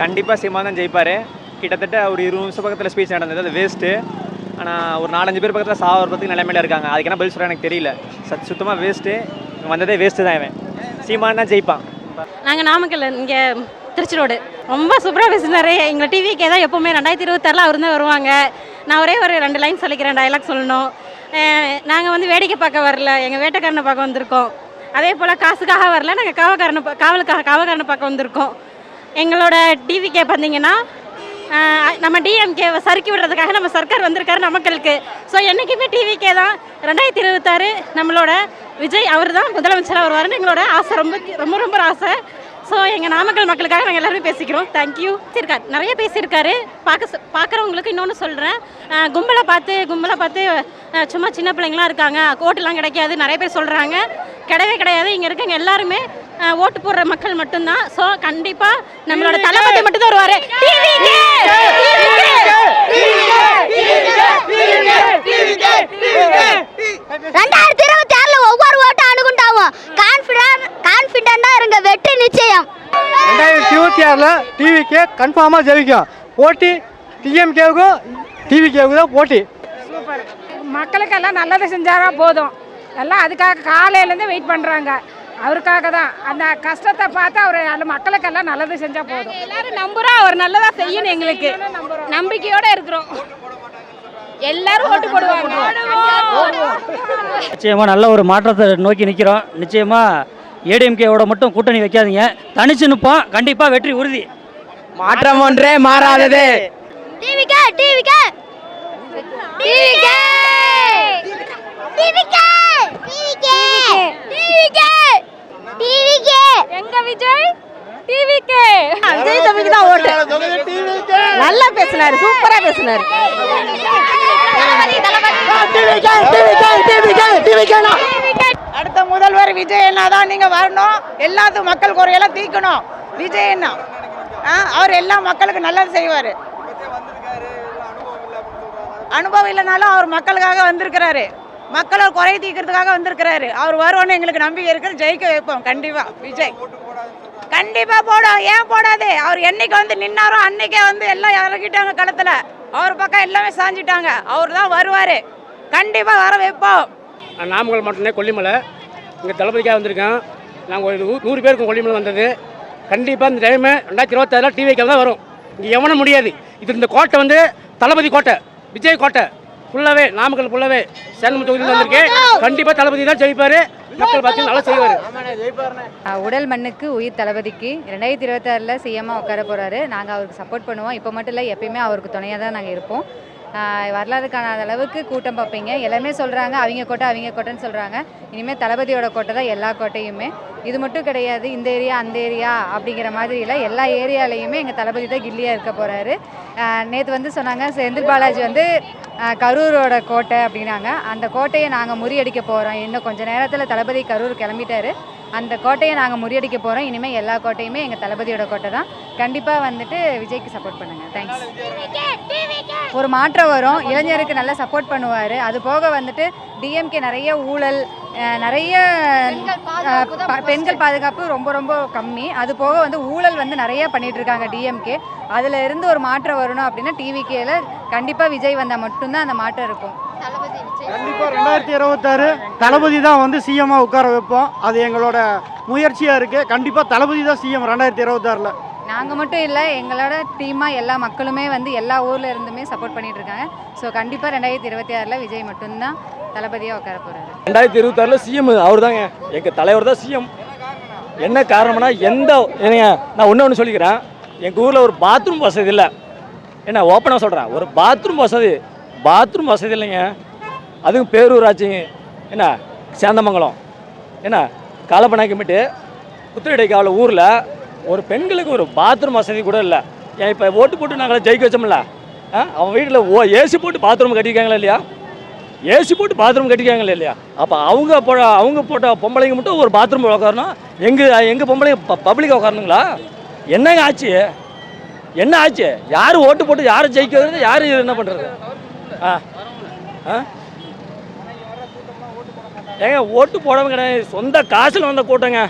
கண்டிப்பாக சீமான் தான் ஜெயிப்பார். கிட்டத்தட்ட ஒரு இருபது நிமிஷம் பக்கத்தில் ஸ்பீச் நடந்தது. அது வேஸ்ட்டு ஆனால் ஒரு நாலஞ்சு பேர் பக்கத்தில் சாவர நிலைமையில இருக்காங்க. அதுக்கு என்ன பதில் சொல்ல எனக்கு தெரியல. சத் சுத்தமாக வேஸ்ட்டு வந்ததே வேஸ்ட்டு தான் இவன். சீமான் தான் ஜெயிப்பான். நாங்கள் நாமக்கல் இங்கே திருச்சி ரோடு. ரொம்ப சூப்பராக பேசினாரு. எங்களை டிவிக்கே தான் எப்போவுமே ரெண்டாயிரத்தி இருபத்தாறில் அவர் தான் வருவாங்க. நான் ஒரே ஒரு ரெண்டு லைன் சொல்லிக்கிறேன் டைலாக் சொல்லணும். நாங்கள் வந்து வேடிக்கை பார்க்க வரல. எங்கள் வேட்டைக்காரனை பார்க்க வந்திருக்கோம். அதே போல் காசுக்காக வரல. நாங்கள் காவக்காரனை காவலுக்காக காவல்காரனை பார்க்க வந்திருக்கோம். எங்களோட டிவிக்கே பார்த்தீங்கன்னா நம்ம டிஎம்கே சறுக்கி விடுறதுக்காக நம்ம சர்க்கார் வந்திருக்காரு நமக்களுக்கு. ஸோ என்றைக்குமே டிவிக்கே தான். ரெண்டாயிரத்தி இருபத்தாறு நம்மளோட விஜய் அவர் தான் முதலமைச்சராக வருவாருன்னு எங்களோட ஆசை. ரொம்ப ரொம்ப ரொம்ப ஆசை. ஸோ எங்கள் நாமக்கல் மக்களுக்காக நாங்கள் எல்லாருமே பேசிக்கிறோம். தேங்க்யூ பேசியிருக்காரு. நிறைய பேசியிருக்காரு. பார்க்க பார்க்குறவங்களுக்கு இன்னொன்று சொல்கிறேன் கும்பலை பார்த்து கும்பலை பார்த்து சும்மா சின்ன பிள்ளைங்களாம் இருக்காங்க. ஓட்டுலாம் கிடைக்காது. நிறைய பேர் சொல்கிறாங்க கிடையவே கிடையாது. இங்கே இருக்கவங்க எல்லாருமே ஓட்டு போடுற மக்கள் மட்டும்தான். ஸோ கண்டிப்பாக நம்மளோட தளபதி மட்டும் தான் வருவார் ரெண்டாயிரத்தி இருபத்தி ஆறுல ஒவ்வொரு ஓட்டு அணுகுண்டாவும் இருபத்தி ஆறில் டிவிக்கே கன்ஃபார்மாக ஜெயிக்கும். போட்டி டிஎம்கேவுக்கும் டிவிகேவுக்கு தான் போட்டி. சூப்பர் மக்களுக்கெல்லாம் நல்லது செஞ்சாரா போதும். எல்லாம் அதுக்காக காலையிலேருந்து வெயிட் பண்ணுறாங்க அவருக்காக தான். அந்த கஷ்டத்தை பார்த்து அவர் அந்த மக்களுக்கெல்லாம் நல்லது செஞ்சால் போதும். எல்லாரும் நம்புறோம். அவர் நல்லதா செய்யணும் எங்களுக்கு. நம்பிக்கையோட இருக்கிறோம். எல்லாரும் ஓட்டு போடுவாங்க. நிச்சயமாக நல்ல ஒரு மாற்றத்தை நோக்கி நிற்கிறோம் நிச்சயமாக ஏடிஎம்கேவோட மட்டும் கூட்டணி வைக்காதீங்க. தனிச்சு நிற்போம் கண்டிப்பாக வெற்றி உறுதி. மாற்றம் ஒன்றே மாறாதது. எங்க விஜய்? டிவிக்கு விஜய் தம்பிக்கு தான் ஓட்டு. நல்லா பேசினாரு சூப்பரா பேசினாரு. அடுத்த முதல்வர் விஜய் அண்ணா தான் நீங்கள் வரணும். எல்லாத்துக்கும் மக்கள் குறையெல்லாம் தீர்க்கணும் விஜய் அண்ணா. ஆ அவர் எல்லா மக்களுக்கு நல்லது செய்வார். அனுபவம் இல்லைனாலும் அவர் மக்களுக்காக வந்திருக்கிறாரு. மக்களோட குறை தீர்க்கறதுக்காக வந்திருக்கிறாரு. அவர் வருவோன்னு எங்களுக்கு நம்பிக்கை இருக்கு. ஜெயிக்க வைப்போம் கண்டிப்பா. விஜய். கண்டிப்பா போடும். ஏன் போடாது? அவர் என்னைக்கு வந்து நின்னாரோ அன்னைக்கே வந்து எல்லாம் இறக்கிட்டாங்க களத்துல. அவர் பக்கம் எல்லாமே சாஞ்சிட்டாங்க. அவர் தான் வருவாரு. கண்டிப்பா வர வைப்போம். நாமக்கல் மட்டும்தான் கொல்லிமலை. இங்கே தளபதிக்காக வந்திருக்கேன். நாங்கள் ஒரு நூறு பேருக்கும் கொல்லிமலை வந்தது. கண்டிப்பாக இந்த டைமு ரெண்டாயிரத்தி இருபத்தாறில் டிவிக்கு தான் வரும். இங்கே எவனும் முடியாது. இது இந்த கோட்டை வந்து தளபதி கோட்டை விஜய் கோட்டை. ஃபுல்லாகவே நாமக்கல் ஃபுல்லாகவே சேலம் தொகுதியில் வந்திருக்கேன் கண்டிப்பாக தளபதி தான் ஜெயிப்பார். மக்கள் பார்த்து நல்லா செய்வார். உடல் மண்ணுக்கு உயிர் தளபதிக்கு ரெண்டாயிரத்தி இருபத்தாறில் சிஎம்மாக உட்கார போகிறாரு நாங்கள் அவருக்கு சப்போர்ட் பண்ணுவோம். இப்போ மட்டும் இல்லை எப்பயுமே அவருக்கு துணையாக தான் நாங்கள் இருப்போம். வரலாறு காணாத அளவுக்கு கூட்டம் பார்ப்பீங்க. எல்லாருமே சொல்கிறாங்க அவங்க கோட்டை அவங்க கோட்டைன்னு சொல்கிறாங்க இனிமேல் தளபதியோட கோட்டை தான் எல்லா கோட்டையுமே. இது மட்டும் கிடையாது இந்த ஏரியா அந்த ஏரியா அப்படிங்கிற மாதிரியில் எல்லா ஏரியாலையுமே எங்கள் தளபதி தான் கில்லியாக இருக்க போகிறாரு நேற்று வந்து சொன்னாங்க செந்தில் பாலாஜி வந்து கரூரோட கோட்டை அப்படின்னாங்க. அந்த கோட்டையை நாங்கள் முறியடிக்க போகிறோம் இன்னும் கொஞ்ச நேரத்தில் தளபதி கரூர் கிளம்பிட்டாரு. அந்த கோட்டையை நாங்கள் முறியடிக்க போகிறோம் இனிமேல் எல்லா கோட்டையுமே எங்கள் தளபதியோட கோட்டை தான். கண்டிப்பாக வந்துட்டு விஜய்க்கு சப்போர்ட் பண்ணுங்கள் தேங்க்ஸ் ஒரு மாற்றம் வரும். இளைஞருக்கு நல்லா சப்போர்ட் பண்ணுவார். அது போக வந்துட்டு டிஎம்கே நிறைய ஊழல் நிறைய பெண்கள் பாதுகாப்பு ரொம்ப ரொம்ப கம்மி. அது போக வந்து ஊழல் வந்து நிறைய பண்ணிட்டு இருக்காங்க டிஎம்கே அதில் இருந்து ஒரு மாற்றம் வரணும் அப்படின்னா டிவிகேல கண்டிப்பாக விஜய் வந்தால் மட்டும்தான் அந்த மாற்றம் இருக்கும். கண்டிப்பாக ரெண்டாயிரத்தி இருபத்தாறு தளபதி தான் வந்து சிஎம்மாக உட்கார வைப்போம். அது எங்களோட முயற்சியாக இருக்குது கண்டிப்பாக தளபதி தான் சிஎம் ரெண்டாயிரத்தி இருபத்தாறில். நாங்கள் மட்டும் இல்லை எங்களோட டீமாக எல்லா மக்களுமே வந்து எல்லா ஊரில் இருந்துமே சப்போர்ட் பண்ணிட்டு இருக்காங்க. ஸோ கண்டிப்பாக ரெண்டாயிரத்தி இருபத்தி ஆறில் விஜய் மட்டும்தான் தளபதியாக உட்கார போகிறாரு ரெண்டாயிரத்தி இருபத்தாறில் சிஎம் அவர் தாங்க எங்கள் தலைவர் தான் சிஎம் என்ன காரணம்னா எந்த நான் ஒன்று ஒன்று சொல்லிக்கிறேன். எங்கள் ஊரில் ஒரு பாத்ரூம் வசதி இல்லை. என்ன ஓப்பனாக சொல்கிறேன் ஒரு பாத்ரூம் வசதி. பாத்ரூம் வசதி இல்லைங்க. அதுவும் பேரூராட்சிங்க என்ன சேந்தமங்கலம் என்ன காலப்பனாக்கிமிட்டு புத்திரடைக்காவில் ஊரில் ஒரு பெண்களுக்கு ஒரு பாத்ரூம் வசதி கூட இல்லை. ஏன் இப்போ ஓட்டு போட்டு நாங்கள் ஜெயிக்க வச்சோம்ல ஆ அவன் வீட்டில் ஓ ஏசி போட்டு பாத்ரூம் கட்டியிருக்காங்களா இல்லையா? ஏசி போட்டு பாத்ரூம் கட்டிக்காங்களே இல்லையா? அப்போ அவங்க போ அவங்க போட்ட பொம்பளைங்க மட்டும் ஒரு பாத்ரூம் உட்காரணும் எங்கள் எங்கள் பொம்பளைங்க பப்ளிக்காக உட்காரணுங்களா என்னங்க ஆச்சு? என்ன ஆச்சு? யார் ஓட்டு போட்டு யார் ஜெயிக்கிறது? யார் என்ன பண்ணுறது ஆ ஆ. ஏங்க ஓட்டு போடவும் கிடையாது. சொந்த காசில் வந்த கூட்டங்க.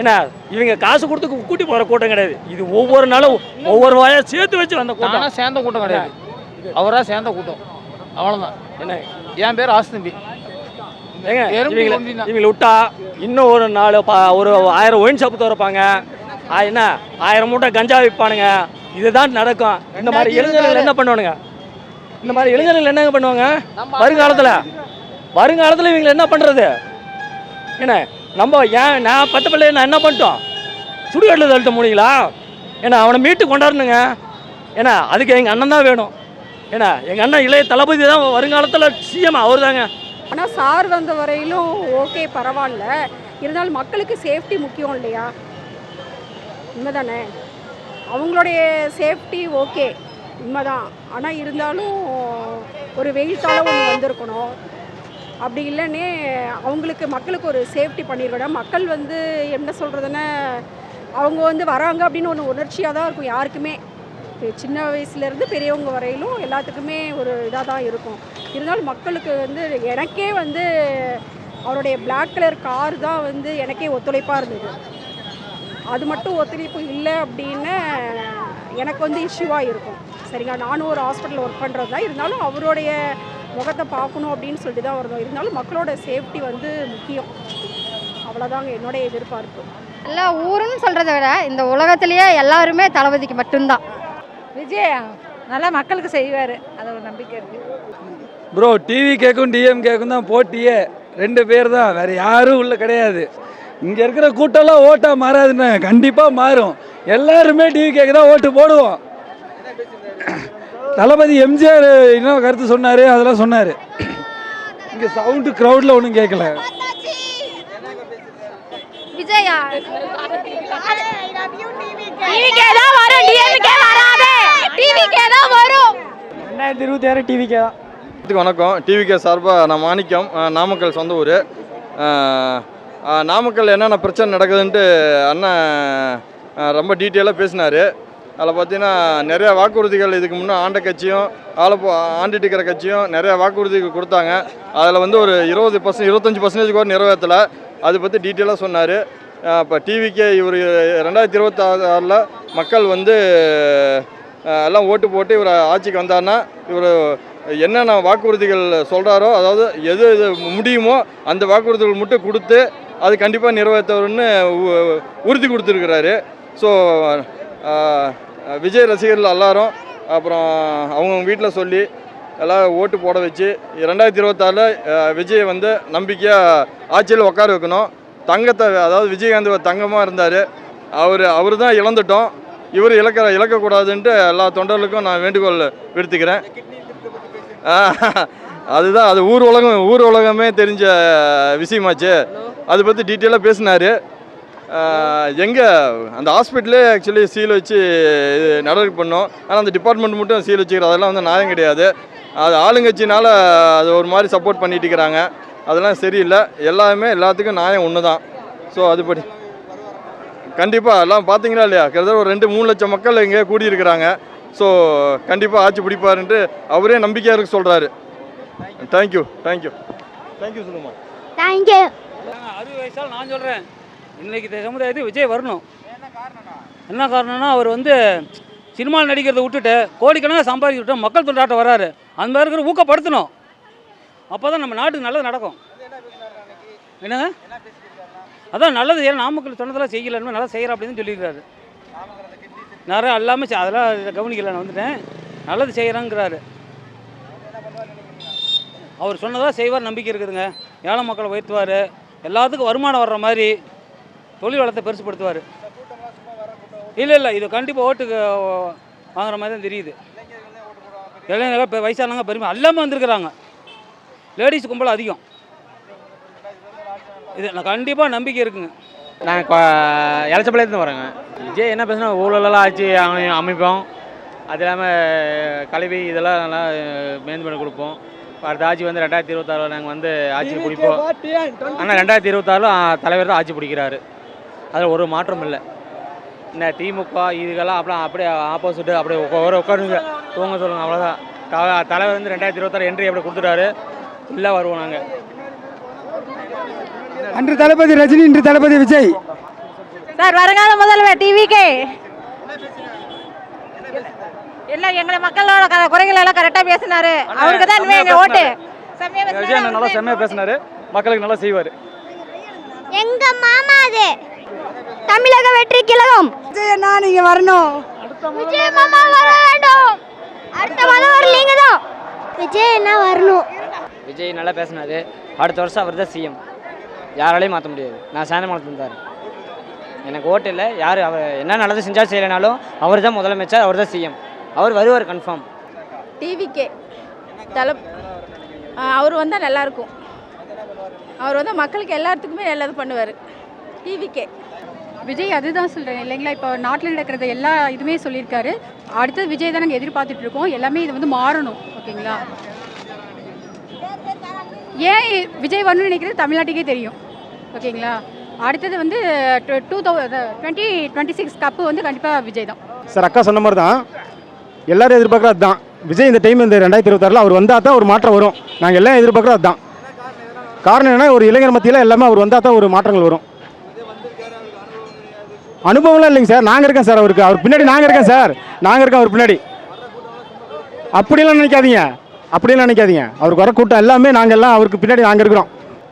என்ன இவங்க காசு கொடுத்து கூட்டி போகிற கூட்டம் கிடையாது. இது ஒவ்வொரு நாளும் ஒவ்வொரு வாயா சேர்த்து வச்சு வந்த கூட்டம். சேர்ந்த கூட்டம் கிடையாது. அவரா சேர்ந்த கூட்டம். அவ்வளோதான் என்ன? என் பேர் ஆஸ்தம்பி ஏங்க இவங்களை விட்டா இன்னும் ஒரு நாலு ஒரு ஆயிரம் ஒயின் ஷாப் திறப்பாங்க. என்ன? ஆயிரம் மூட்டை கஞ்சா விற்பானுங்க இதுதான் நடக்கும். இந்த மாதிரி இளைஞர்கள் என்ன பண்ணுவானுங்க? இந்த மாதிரி இளைஞர்கள் என்னங்க பண்ணுவாங்க? வருங்காலத்தில் வருங்காலத்தில் இவங்களை என்ன பண்ணுறது என்ன நம்ம ஏன் நான் பத்து பிள்ளை நான் என்ன பண்ணிட்டோம்? சுடுகாட்டில் தள்ளிட்ட முடியுங்களா? ஏன்னா அவனை மீட்டு கொண்டாடணுங்க. ஏன்னா அதுக்கு எங்கள் அண்ணன் தான் வேணும். ஏன்னா எங்கள் அண்ணன் இளைய தளபதி தான் வருங்காலத்தில் சிஎம் அவர் தாங்க ஆனால் சார் வந்த வரையிலும் ஓகே பரவாயில்ல. இருந்தாலும் மக்களுக்கு சேஃப்டி முக்கியம் இல்லையா? உண்மைதானே? அவங்களுடைய சேஃப்டி ஓகே உண்மைதான். ஆனால் இருந்தாலும் ஒரு வெயில் காலம் ஒன்று வந்திருக்கணும். அப்படி இல்லைன்னே அவங்களுக்கு மக்களுக்கு ஒரு சேஃப்டி பண்ணிடுவேன் மக்கள் வந்து என்ன சொல்கிறதுன்னா அவங்க வந்து வராங்க அப்படின்னு ஒன்று உணர்ச்சியாக தான் இருக்கும் யாருக்குமே. சின்ன வயசுலேருந்து பெரியவங்க வரையிலும் எல்லாத்துக்குமே ஒரு இதாக தான் இருக்கும். இருந்தாலும் மக்களுக்கு வந்து எனக்கே வந்து அவருடைய பிளாக் கலர் கார் தான் வந்து எனக்கே ஒத்துழைப்பாக இருந்தது. அது மட்டும் ஒத்துழைப்பு இல்லை அப்படின்னு எனக்கு வந்து இஷ்யூவாக இருக்கும். சரிங்களா? நானும் ஒரு ஹாஸ்பிட்டலில் ஒர்க் பண்ணுறது தான் இருந்தாலும் அவருடைய முகத்தை பார்க்கணும் அப்படின்னு சொல்லிட்டு தான் வரணும் இருந்தாலும் மக்களோட சேஃப்டி வந்து முக்கியம். அவ்வளோதாங்க என்னுடைய எதிர்பார்ப்பு. எல்லா ஊருன்னு சொல்கிறத விட இந்த உலகத்திலேயே எல்லாருமே தளபதிக்கு மட்டும்தான். விஜய் நல்லா மக்களுக்கு செய்வார். அது ஒரு நம்பிக்கை இருக்குது ப்ரோ டிவி கேக்கும் டிஎம் கேக்கும் தான் போட்டியே. ரெண்டு பேர் தான். வேற யாரும் உள்ள கிடையாது. இங்கே இருக்கிற கூட்டம்லாம் ஓட்டா மாறாதுண்ணே கண்டிப்பாக மாறும். எல்லாருமே டிவி கேக்கு தான் ஓட்டு போடுவோம். தளபதி எம்ஜிஆர் இன்னும் கருத்து சொன்னார்? அதெல்லாம் சொன்னார். இங்கே சவுண்டு க்ரௌடில் ஒன்றும் கேட்கல விஜயா. ரெண்டாயிரத்தி இருபத்தி ஆறு டிவிக்கே தான். வணக்கம். டிவிகே சார்பாக நான் மாணிக்கம். நாமக்கல் சொந்த ஊர். நாமக்கல் என்னென்ன பிரச்சனை நடக்குதுன்ட்டு அண்ணன் ரொம்ப டீட்டெயிலாக பேசினார். அதில் பார்த்தீங்கன்னா நிறைய வாக்குறுதிகள் இதுக்கு முன்னே ஆண்ட கட்சியும் ஆளப்ப ஆண்டிட்டு இருக்கிற கட்சியும் நிறைய வாக்குறுதிகள் கொடுத்தாங்க. அதில் வந்து ஒரு இருபது பர்சன்ட் இருபத்தஞ்சி பர்சன்டேஜ் கூட நிறைவேற்றலை. அதை பற்றி டீட்டெயிலாக சொன்னார். இப்போ டிவிக்கே இவர் ரெண்டாயிரத்தி இருபத்தாறில் மக்கள் வந்து எல்லாம் ஓட்டு போட்டு இவர் ஆட்சிக்கு வந்தார்னா இவர் என்னென்ன வாக்குறுதிகள் சொல்கிறாரோ அதாவது எது எது முடியுமோ அந்த வாக்குறுதிகள் மட்டும் கொடுத்து அது கண்டிப்பாக நிறைவேற்றவர்னு உறுதி கொடுத்துருக்கிறாரு. ஸோ விஜய் ரசிகர்கள் எல்லாரும் அப்புறம் அவங்கவுங்க வீட்டில் சொல்லி எல்லாம் ஓட்டு போட வச்சு ரெண்டாயிரத்தி இருபத்தாறில் விஜய் வந்து நம்பிக்கையாக ஆட்சியில் உட்கார வைக்கணும். தங்கத்தை அதாவது விஜயகாந்த் ஒரு தங்கமாக இருந்தார். அவர் அவர் தான் இழந்துட்டோம். இவர் இழக்க இழக்கக்கூடாதுன்ட்டு எல்லா தொண்டர்களுக்கும் நான் வேண்டுகோள் விடுத்துக்கிறேன். அதுதான் அது ஊர் உலகம் ஊர் உலகமே தெரிஞ்ச விஷயமாச்சு. அதை பற்றி டீட்டெயிலாக பேசினார். எங்கே? அந்த ஹாஸ்பிட்டலே ஆக்சுவலி சீல் வச்சு இது நடவடிக்கை பண்ணோம். ஆனால் அந்த டிபார்ட்மெண்ட் மட்டும் சீல் வச்சுக்கிறது அதெல்லாம் வந்து நியாயம் கிடையாது. அது ஆளுங்கட்சினால அது ஒரு மாதிரி சப்போர்ட் பண்ணிட்டு இருக்கிறாங்க. அதெல்லாம் சரியில்லை. எல்லாமே எல்லாத்துக்கும் நியாயம் ஒன்று தான் ஸோ அதுபடி. கண்டிப்பாக எல்லாம் பார்த்தீங்களா இல்லையா? கிட்டத்தட்ட ஒரு ரெண்டு மூணு லட்சம் மக்கள் இங்கே கூடியிருக்கிறாங்க. ஸோ கண்டிப்பாக ஆட்சி பிடிப்பாருன்ட்டு அவரே நம்பிக்கையாக இருக்க சொல்கிறாரு thank you thank you thank you சொல்லுமா தேங்க்யூ அறுபது வயசால் நான் சொல்கிறேன் இன்றைக்கி இந்த சமுதாயத்துக்கு விஜய் வரணும். என்ன காரணம்னா அவர் வந்து சினிமாவில் நடிக்கிறத விட்டுட்டு கோடிக்கணக்காக சம்பாதிச்சு விட்டு மக்கள் தொண்டாட்டம் வராரு. அந்த மாதிரி இருக்கிற ஊக்கப்படுத்தணும். அப்போ தான் நம்ம நாட்டுக்கு நல்லது நடக்கும். என்னங்க அதான் நல்லது. ஏன்னா நாமக்கல் சொன்னதெல்லாம் செய்யலன்னு நல்லா செய்கிறேன் அப்படின்னு சொல்லியிருக்காரு. நிறைய எல்லாமே அதெல்லாம் கவனிக்கல. நான் வந்துட்டேன். நல்லது செய்கிறேங்கிறாரு அவர் சொன்னதாக செய்வார். நம்பிக்கை இருக்குதுங்க. ஏழை மக்களை உயர்த்துவார். எல்லாத்துக்கும் வருமானம் வர்ற மாதிரி தொழில் வளத்தை பெருசுப்படுத்துவார். இல்லை இல்லை இது கண்டிப்பாக ஓட்டுக்கு வாங்குற மாதிரி தான் தெரியுது. இளைஞர்கள் இப்போ வயசானவங்க பெருமை எல்லாமே வந்திருக்கிறாங்க. லேடிஸ் கும்பல் அதிகம். இது நான் கண்டிப்பாக நம்பிக்கை இருக்குங்க. நான் இலச்சப்பாளையத்துலேருந்து வரேங்க. விஜய் என்ன பேசுனா ஊழலெல்லாம் ஆட்சி அமை- அமைப்போம். அது இல்லாமல் கல்வி இதெல்லாம் நல்லா மேந்து பண்ணி கொடுப்போம் அடுத்த ஆட்சி வந்து ரெண்டாயிரத்தி இருபத்தாறில் நாங்கள் வந்து ஆட்சி பிடிப்போம். ஆனால் ரெண்டாயிரத்தி இருபத்தாறில் தலைவர் தான் ஆட்சி பிடிக்கிறாரு. அதில் ஒரு மாற்றம் இல்லை. இந்த திமுக இதுக்கெல்லாம் அப்படியே அப்படியே ஆப்போசிட்டு அப்படியே ஒரு உட்காருங்க. தூங்க சொல்லுங்க அவ்வளோதான் த- தலைவர் வந்து ரெண்டாயிரத்தி இருபத்தாறு என்ட்ரி அப்படி கொடுத்துட்டாரு. இல்லை வருவோம் நாங்கள் அன்று தளபதி ரஜினி இன்று தளபதி விஜய். சார் வருங்கால முதல்வர் டிவிக்கே இல்ல எங்களை மக்களோட க- குறைகள் எல்லாம் கரெக்டா பேசினாரு. அவருக்கு தான் இனிமே எங்க ஓட்டு. நல்லா செம்மையாக பேசினாரு. மக்களுக்கு நல்லா செய்வார். எங்க மாமா அது. தமிழக வெற்றி கழகம். விஜய் அண்ணா நீங்க வரணும். விஜய் மாமா வர வேண்டும். அடுத்த முதல்வர் நீங்க தான். விஜய் என்ன வரணும். விஜய் நல்லா பேசினாரு. அடுத்த வருஷம் அவர் தான் சிஎம் யாராலையும் மாற்ற முடியாது. நான் சேந்தமங்கலத்தில் தான் எனக்கு ஓட்டு இல்லை. யார் அவர் என்ன நல்லது செஞ்சாலும் செய்யலைனாலும் அவர் தான் முதலமைச்சர் அவர் தான் சிஎம் அவர் வருவார் கன்ஃபார்ம் டிவிக்கே தலை அவர் வந்தால் நல்லாயிருக்கும் அவர் வந்து மக்களுக்கு எல்லாத்துக்குமே நல்லது பண்ணுவார். டிவிக்கே விஜய் அதுதான் சொல்கிறேன் இல்லைங்களா? இப்போ நாட்டில் நடக்கிறத எல்லா இதுவுமே சொல்லியிருக்காரு. அடுத்தது விஜய் தான் நாங்கள் எதிர்பார்த்துட்டு இருக்கோம். எல்லாமே இது வந்து மாறணும். ஓகேங்களா? ஏன் விஜய் வரணும்னு நினைக்கிறது தமிழ்நாட்டுக்கே தெரியும். ஓகேங்களா? அடுத்தது வந்து டூ தௌ டுவெண்ட்டி டுவெண்ட்டி சிக்ஸ் கப்பு வந்து கண்டிப்பாக விஜய் தான். சார் அக்கா சொன்ன மாதிரி தான். எல்லாரும் எதிர்பார்க்குறது அதுதான். விஜய் இந்த டைம் இந்த ரெண்டாயிரத்தி இருபத்தாறில் அவர் வந்தால் தான் ஒரு மாற்றம் வரும். நாங்கள் எல்லாம் எதிர்பார்க்குறது அதுதான். காரணம் என்ன ஒரு இளைஞர் மத்தியில் எல்லாமே அவர் வந்தால் தான் ஒரு மாற்றங்கள் வரும். அனுபவம்லாம் இல்லைங்க சார். நாங்கள் இருக்கேன் சார் அவருக்கு. அவர் பின்னாடி நாங்கள் இருக்கேன் சார். நாங்கள் இருக்கோம் அவர் பின்னாடி. அப்படிலாம் நினைக்காதீங்க. அப்படிலாம் நினைக்காதீங்க. அவருக்கு வர கூட்டம் எல்லாமே நாங்கள் எல்லாம் அவருக்கு பின்னாடி நாங்கள் இருக்கிறோம்.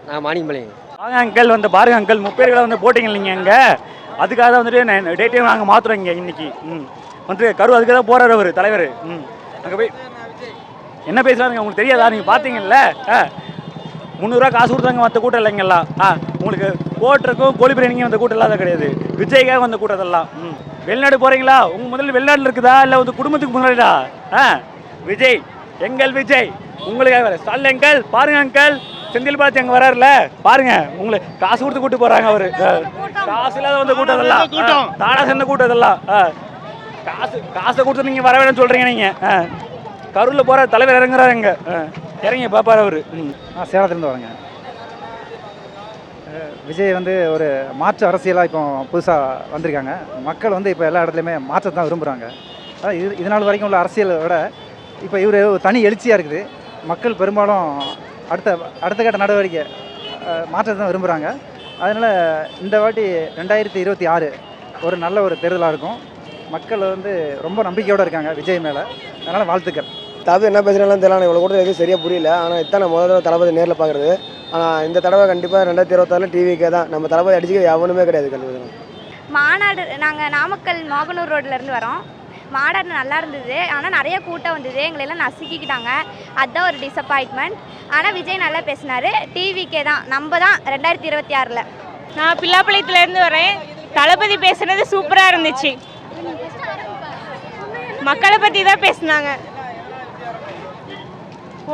நான் மாணிக்கம்பாளையம் வாங்க அங்கிள் வந்து பாருங்க அங்கிள் முப்பேர்களை வந்து போட்டிங்க இல்லைங்க அங்கே அதுக்காக தான் வந்துட்டு டேட்டையும் நாங்கள் மாற்றுறோம் இங்கே இன்னைக்கு. ம். வந்து கரு அதுக்கு தான் போகிறார் அவர் தலைவர். ம். அங்கே போய் என்ன பேசுகிறாருங்க உங்களுக்கு தெரியாதா? நீங்கள் பார்த்தீங்கல்ல? ஆ. முந்நூறுரூவா காசு கொடுத்தாங்க மற்ற கூட்டம் இல்லைங்கெல்லாம் ஆ உங்களுக்கு கோட்டருக்கும் கோழி பிரியாணிக்கும் வந்த கூட்டம் இல்லாத கிடையாது. விஜய்க்காக வந்த கூட்டம் இதெல்லாம் ம். வெளிநாடு போகிறீங்களா உங்கள் முதல்ல வெளிநாட்டில் இருக்குதா? இல்லை வந்து குடும்பத்துக்கு முன்னாடிடா? ஆ விஜய் எங்கள் விஜய். உங்களுக்காக வர ஸ்டாலின் அங்கிள் பாருங்க அங்கிள் செந்தில் பாலாஜி அங்கே வராருல? பாருங்க உங்களுக்கு காசு கொடுத்து கூட்டு போறாங்க அவரு. காசு இல்லாத வந்த கூட்டம் இதெல்லாம் ஆ. தாடா சேர்ந்த கூட்டம் இதெல்லாம் ஆ. காசு காசை கொடுத்து நீங்க வர வேணும்னு சொல்றீங்க நீங்க. ஆ. கரூர்ல போற தலைவர் இறங்குறாரு இங்க. இறங்கி பாப்பாரு அவர். நான் சேலத்துலேருந்து வரேங்க. விஜய் வந்து ஒரு மாற்று அரசியலாக இப்போ புதுசாக வந்திருக்காங்க. மக்கள் வந்து இப்போ எல்லா இடத்துலையுமே மாற்றத்தை தான் விரும்புகிறாங்க அதான் இது இதனால் வரைக்கும் உள்ள அரசியலை விட இப்போ இவர் ஒரு தனி எழுச்சியாக இருக்குது. மக்கள் பெரும்பாலும் அடுத்த அடுத்த கட்ட நடவடிக்கை மாற்றத்தை தான் விரும்புகிறாங்க அதனால் இந்த வாட்டி ரெண்டாயிரத்தி இருபத்தி ஆறு ஒரு நல்ல ஒரு தேர்தலாக இருக்கும். மக்கள் வந்து ரொம்ப நம்பிக்கையோடு இருக்காங்க விஜய் மேலே. அதனால் வாழ்த்துக்கள். தளபதி என்ன பேசுகிறாலும் தெரியல இவ்வளோ கூட எதுவும் சரியாக புரியல. ஆனால் இதான் நான் முதல் தடவை தளபதி நேரில் பார்க்குறது ஆனால் இந்த தடவை கண்டிப்பாக ரெண்டாயிரத்தி இருபத்தாறில் டிவிக்கே தான். நம்ம தளபதி அடிச்சுக்க எவனுமே கிடையாது கண்டிப்பாக மாநாடு நாங்கள் நாமக்கல் மோகனூர் ரோட்ல இருந்து வரோம். மாநாடு நல்லா இருந்தது. ஆனால் நிறைய கூட்டம் வந்தது. எங்களை எல்லாம் நசுக்கிக்கிட்டாங்க. அதுதான் ஒரு டிசப்பாயின்மெண்ட் ஆனால் விஜய் நல்லா பேசினாரு. டிவிக்கே தான். நம்ம தான் ரெண்டாயிரத்தி இருபத்தி ஆறில். நான் பிள்ளாப்பாளையத்துலேருந்து வரேன். தளபதி பேசுனது சூப்பராக இருந்துச்சு. மக்களை பற்றி தான் பேசுனாங்க.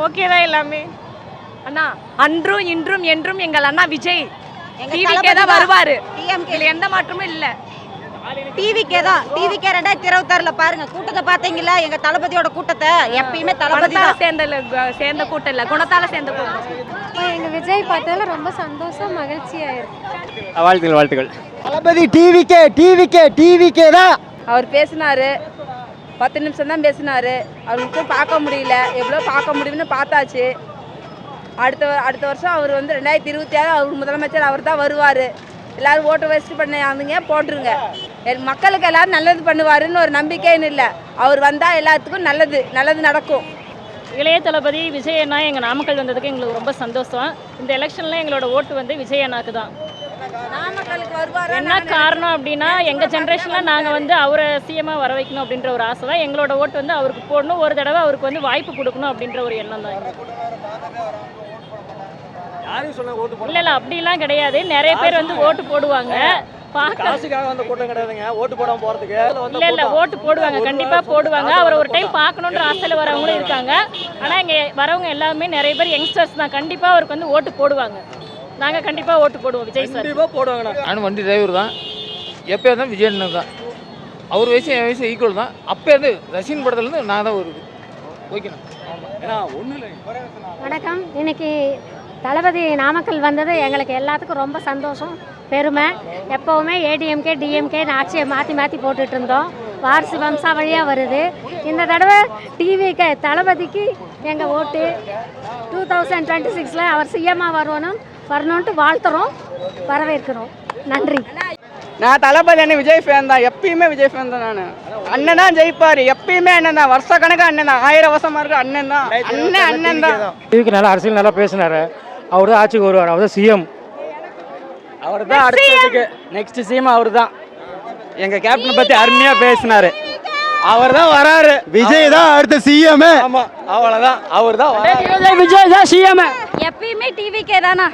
ஓகே தான் எல்லாமே. அண்ணா அன்றும் இன்றும் என்றும் எங்கள் அண்ணா விஜய் டிவிக்கே தான். வருவாரு. டிஎம்கே எந்த மாற்றமும் இல்லை. டிவிக்கே தான். டிவிக்கே ரெண்டாயிரத்தி இருபத்தாறுல பாருங்க கூட்டத்தை பார்த்தீங்களா எங்க தளபதியோட கூட்டத்தை. எப்பயுமே தளபதி சேர்ந்த சேர்ந்த கூட்டம் இல்லை. குணத்தால சேர்ந்த கூட்டம். எங்கள் விஜய் பார்த்ததில் ரொம்ப சந்தோஷம் மகிழ்ச்சியாக இருக்கு வாழ்த்துக்கள் வாழ்த்துக்கள். தளபதி டிவிக்கே டிவிக்கே டிவிக்கே தான். அவர் பேசினாரு. பத்து நிமிஷம் தான் அவர் அவருக்கு பார்க்க முடியல. எவ்வளோ பார்க்க முடியும்னு பார்த்தாச்சு. அடுத்த வ- அடுத்த வருஷம் அவர் வந்து ரெண்டாயிரத்தி இருபத்தி ஆறு அவர் முதலமைச்சர் அவர் தான் வருவார். எல்லாரும் ஓட்டு வேஸ்ட் பண்ணாதீங்க போட்டுருங்க. என் மக்களுக்கு எல்லாரும் நல்லது பண்ணுவாருன்னு ஒரு நம்பிக்கைன்னு இல்லை. அவர் வந்தால் எல்லாத்துக்கும் நல்லது நல்லது நடக்கும். இளைய தளபதி விஜயண்ணா எங்கள் நாமக்கல் வந்ததுக்கு எங்களுக்கு ரொம்ப சந்தோஷம். இந்த எலெக்ஷனில் எங்களோட ஓட்டு வந்து விஜயண்ணாக்கு தான். என்ன காரணம் அப்படின்னா எங்கள் ஜென்ரேஷனில் நாங்கள் வந்து அவரை சிஎம்மாக வர வைக்கணும் அப்படின்ற ஒரு ஆசை தான். எங்களோட ஓட்டு வந்து அவருக்கு போடணும். ஒரு தடவை அவருக்கு வந்து வாய்ப்பு கொடுக்கணும் அப்படின்ற ஒரு எண்ணம் தான். இல்லை இல்லை அப்படிலாம் கிடையாது. நிறைய பேர் வந்து ஓட்டு போடுவாங்க. பார்க்க காசுக்காக வந்த கூட்டம் கிடையாதுங்க. ஓட்டு போடாம போறதுக்கு. இல்லை இல்லை ஓட்டு போடுவாங்க. கண்டிப்பாக போடுவாங்க. அவரை ஒரு டைம் பார்க்கணுன்ற ஆசையில் வரவங்களும் இருக்காங்க. ஆனால் இங்கே வரவங்க எல்லாமே நிறைய பேர் யங்ஸ்டர்ஸ் தான். கண்டிப்பாக அவருக்கு வந்து ஓட்டு போடுவாங்க. நாங்கள் கண்டிப்பாக ஓட்டு போடுவோம் விஜய் சார். கண்டிப்பா போடுவாங்கண்ணா. நானும் வண்டி டிரைவர் தான். எப்போ இருந்தால் விஜய் அண்ணன் தான். அவர் வயசு என் வயசு ஈக்குவல் தான். அப்போ இருந்து ரசிகன் படத்துலேருந்து நான் தான் வருது ஓகேண்ணா ஏன்னா ஒன்றும் இல்லை வணக்கம். இன்னைக்கு தளபதி நாமக்கல் வந்தது எங்களுக்கு எல்லாத்துக்கும் ரொம்ப சந்தோஷம் பெருமை. எப்போவுமே ஏடிஎம்கே டிஎம்கே ஆட்சியை மாற்றி மாற்றி போட்டுட்டு இருந்தோம். வாரிசு வம்சா வழியாக வருது. இந்த தடவை டிவிக்கு தளபதிக்கு எங்கள் ஓட்டு. டூ தௌசண்ட் டுவெண்ட்டி சிக்ஸில் அவர் சிஎம்மாக வரணும். வரணுன்ட்டு வாழ்த்துறோம் வரவேற்கிறோம். நன்றி. நான் தளபதி அண்ணன் விஜய் ஃபேன் தான் எப்பயுமே விஜய் ஃபேன் தான் நான். அண்ணன் தான் ஜெயிப்பார் எப்பயுமே அண்ணன் தான். வருஷ கணக்கு அண்ணன் தான். ஆயிரம் வருஷமா இருக்கு அண்ணன் தான். அண்ணன் அண்ணன் தான். டிவிக்கு நல்லா அரசியல் நல்லா பேசினாரு. அவர் தான் ஆட்சிக்கு வருவார். அவர் தான் சிஎம் அவர் தான் அடுத்ததுக்கு நெக்ஸ்ட் சீம் அவர் தான். எங்கள் கேப்டனை பற்றி அருமையாக பேசினாரு. அவர் தான் வராரு. விஜய் தான் அடுத்த சிஎம் ஆமாம் அவ்வளோதான் அவர் தான் விஜய் தான் சிஎம் எப்பயுமே டிவிக்கே தானா?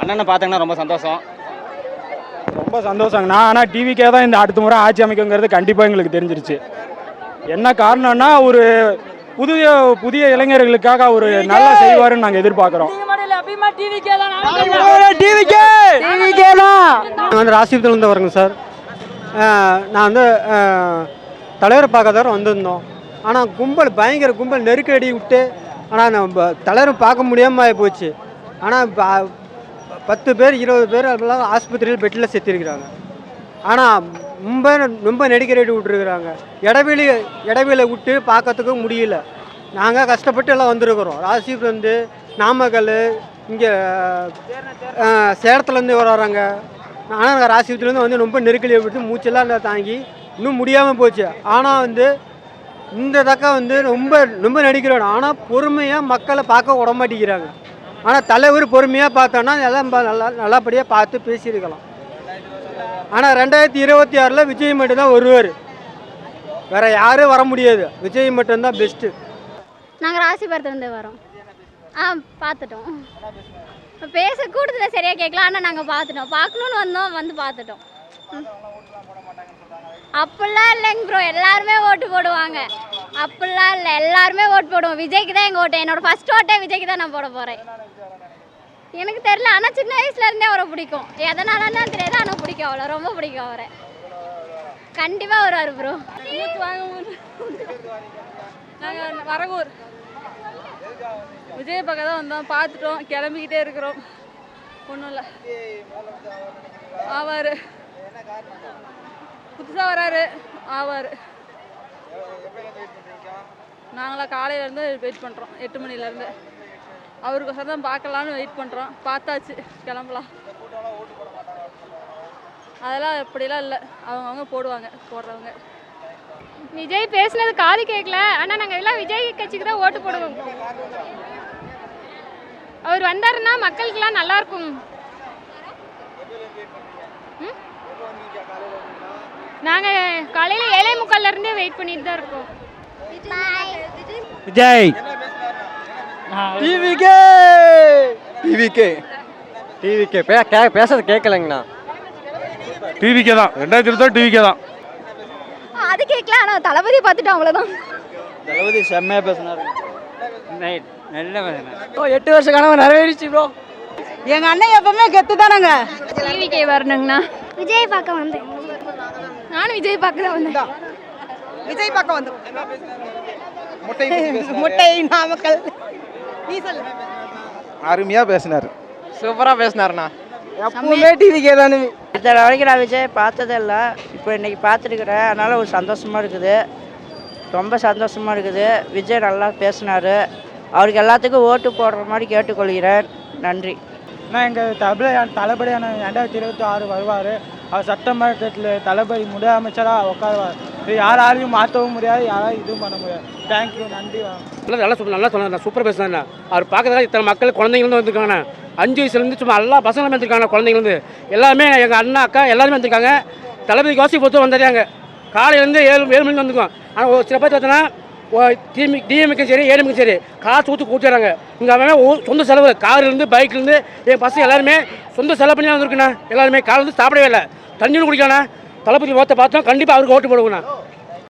அண்ணனை பார்த்தீங்கன்னா ரொம்ப சந்தோஷம். ரொம்ப சந்தோஷங்க. நான் ஆனால் டிவிக்கே தான் இந்த அடுத்த முறை ஆட்சி அமைக்குங்கிறது கண்டிப்பாக எங்களுக்கு தெரிஞ்சிருச்சு. என்ன காரணம்னா ஒரு புதிய புதிய இளைஞர்களுக்காக அவர் நல்லா செய்வாருன்னு நாங்கள் எதிர்பார்க்குறோம். நான் வந்து ராசிபுரத்துலேருந்து வரேங்க சார். நான் வந்து தலைவரை பார்க்க தவிர வந்திருந்தோம். ஆனால் கும்பல் பயங்கர கும்பல் நெருக்கடி விட்டு ஆனால் நம்ம தலைவரை பார்க்க முடியாமல் போச்சு ஆனால் பத்து பேர் இருபது பேர் அதெல்லாம் ஆஸ்பத்திரியில் பெட்டில் செத்திருக்கிறாங்க. ஆனால் ரொம்ப ரொம்ப நெடுக்கிறேடி விட்டுருக்குறாங்க. இடைவெளி இடைவெளி விட்டு பார்க்கறதுக்கு முடியல. நாங்கள் கஷ்டப்பட்டு எல்லாம் வந்திருக்கிறோம். ராசிபுரந்து நாமக்கல் இங்கே சேலத்துலேருந்து வராங்க. ஆனால் நாங்கள் ராசிபுரத்துலேருந்து வந்து ரொம்ப நெருக்கடியை விட்டு மூச்செல்லாம் தாங்கி இன்னும் முடியாமல் போச்சு. ஆனால் வந்து இந்த தக்கா வந்து ரொம்ப ரொம்ப நடிக்கிறோம். ஆனால் பொறுமையாக மக்களை பார்க்க விட மாட்டேங்கிறாங்க. ஆனால் தலைவர் பொறுமையாக பார்த்தோன்னா எல்லாம் நல்லா நல்லபடியாக பார்த்து பேசியிருக்கலாம். ஆனால் ரெண்டாயிரத்தி இருபத்தி ஆறில் விஜய் மட்டும்தான் வருவார் வேற யாரும் வர முடியாது. விஜய் மட்டும்தான் பெஸ்ட்டு நாங்கள் ராசிபுரத்துலேருந்து வரோம். ஆ பார்த்துட்டோம். பேச கூட்டத்தில் சரியாக கேட்கல ஆனால் நாங்கள் பார்த்துட்டோம். பார்க்கணுன்னு வந்தோம் வந்து பார்த்துட்டோம். ம். அப்படிலாம் இல்லைங்க ப்ரோ எல்லாருமே ஓட்டு போடுவாங்க. அப்படிலாம் இல்லை. எல்லாருமே ஓட்டு போடுவோம். விஜய்க்கு தான் எங்கள் ஓட்டு. என்னோட ஃபஸ்ட் ஓட்டே விஜய்க்கு தான் நான் போட போகிறேன் எனக்கு தெரில ஆனால் சின்ன வயசுல இருந்தே அவரை பிடிக்கும். எதனாலன்னா தெரியாது. ஆனால் பிடிக்கும் அவளை ரொம்ப பிடிக்கும் அவரை. கண்டிப்பாக வருவார் ப்ரோ நாங்கள் வரகூர். விஜய் பக்கம் தான் வந்தோம். பார்த்துட்டோம். கிளம்பிக்கிட்டே இருக்கிறோம். ஒன்றும் இல்லை. ஆவார். புதுசாக வராரு. ஆவார். நாங்களாம் காலையிலேருந்து வெயிட் பண்ணுறோம் எட்டு மணிலேருந்து அவருக்கோசரம் தான் பார்க்கலான்னு வெயிட் பண்ணுறோம் பார்த்தாச்சு. கிளம்பலாம். அதெல்லாம் அப்படிலாம் இல்லை. அவங்கவுங்க போடுவாங்க. போடுறவங்க. விஜய் பேசுனது காது கேட்கல ஆனால் நாங்கள் எல்லாம் விஜய் கட்சிக்கு தான் ஓட்டு போடுவோம். அவர் வந்தாருன்னா மக்களுக்கெல்லாம் நல்லாயிருக்கும் நாங்கள் காலையில் ஏழை முக்கால்ல இருந்தே வெயிட் பண்ணிட்டு தான் இருக்கோம். விஜய். டிவிக்கே டிவிக்கே டிவிக்கு பே கே பேசுறது கேட்கலங்கண்ணா. டிவிக்கே தான். ரெண்டாயிரத்தி இருபத்தாறு டிவிக்கே தான். அது கேட்கல ஆனால் தளபதி பார்த்துட்டு அவ்வளோதான் தளபதி செம்மையாக பேசினாரு. நைட் நல்ல பேசுனேன் ஓ எட்டு வருஷ கனவு நிறைவேறிச்சு ப்ரோ. எங்கள் அண்ணன் எப்பவுமே கெத்து தானங்க டிவிக்கே வரணுங்கண்ணா. விஜய் பார்க்க வந்தேன். நானும் விஜய் பார்க்க தான் வந்தேன் விஜய் பக்கம் வந்து முட்டை நாமக்கல். நீ சொல்லு. அருமையாக பேசினார். சூப்பராக பேசினாருண்ணா. எப்பவுமே டிவிக்கே தானே. இத்தனை வரைக்கும் நான் விஜய் பார்த்ததே இல்லை. இப்போ இன்னைக்கு பார்த்துருக்குறேன். அதனால் ஒரு சந்தோஷமாக இருக்குது. ரொம்ப சந்தோஷமாக இருக்குது. விஜய் நல்லா பேசினார். அவருக்கு எல்லாத்துக்கும் ஓட்டு போடுற மாதிரி கேட்டுக்கொள்கிறேன். நன்றி. நான் எங்கள் தளபதி தளபதியான ரெண்டாயிரத்தி இருபத்தி ஆறு வருவார். அவர் சட்டமன்றத்தில் தளபதி முதலமைச்சராக உட்காருவார். இது யாராலையும் மாற்றவும் முடியாது யாராலும் இதுவும் பண்ண முடியாது. தேங்க்யூ நன்றி நல்லா நல்லா சொன்ன நல்லா சொன்னார் சூப்பர் பேசுனா அவர் பார்க்கறதுக்காக இத்தனை மக்கள் குழந்தைங்களும் வந்திருக்காங்க. அஞ்சு வயசுலேருந்து சும்மா எல்லா பசங்களும் வந்திருக்காங்க குழந்தைங்கலேருந்து எல்லாமே எங்கள் அண்ணா அக்கா எல்லாருமே வந்திருக்காங்க. தளபதி கோசி பொறுத்து வந்துடுறாங்க காலையிலேருந்து ஏழு ஏழு மணிக்கு வந்துருக்கோம். ஆனால் ஒரு சில பேர் பார்த்தோன்னா டிஎம் டிஎம்க்கும் சரி ஏடிஎம்க்கும் சரி காசு ஊற்றி கூட்டிடுறாங்க இங்கே அவன் சொந்த செலவு கார்லேருந்து பைக்லேருந்து என் பசங்க எல்லாருமே சொந்த செலவு பண்ணி வந்திருக்குண்ணா. எல்லாருமே காலேருந்து சாப்பிடவே இல்லை. தண்ணியும் குடிக்கணும் தளபதி ஓட்ட பார்த்தோம் கண்டிப்பாக அவருக்கு ஓட்டு போடுவோண்ணா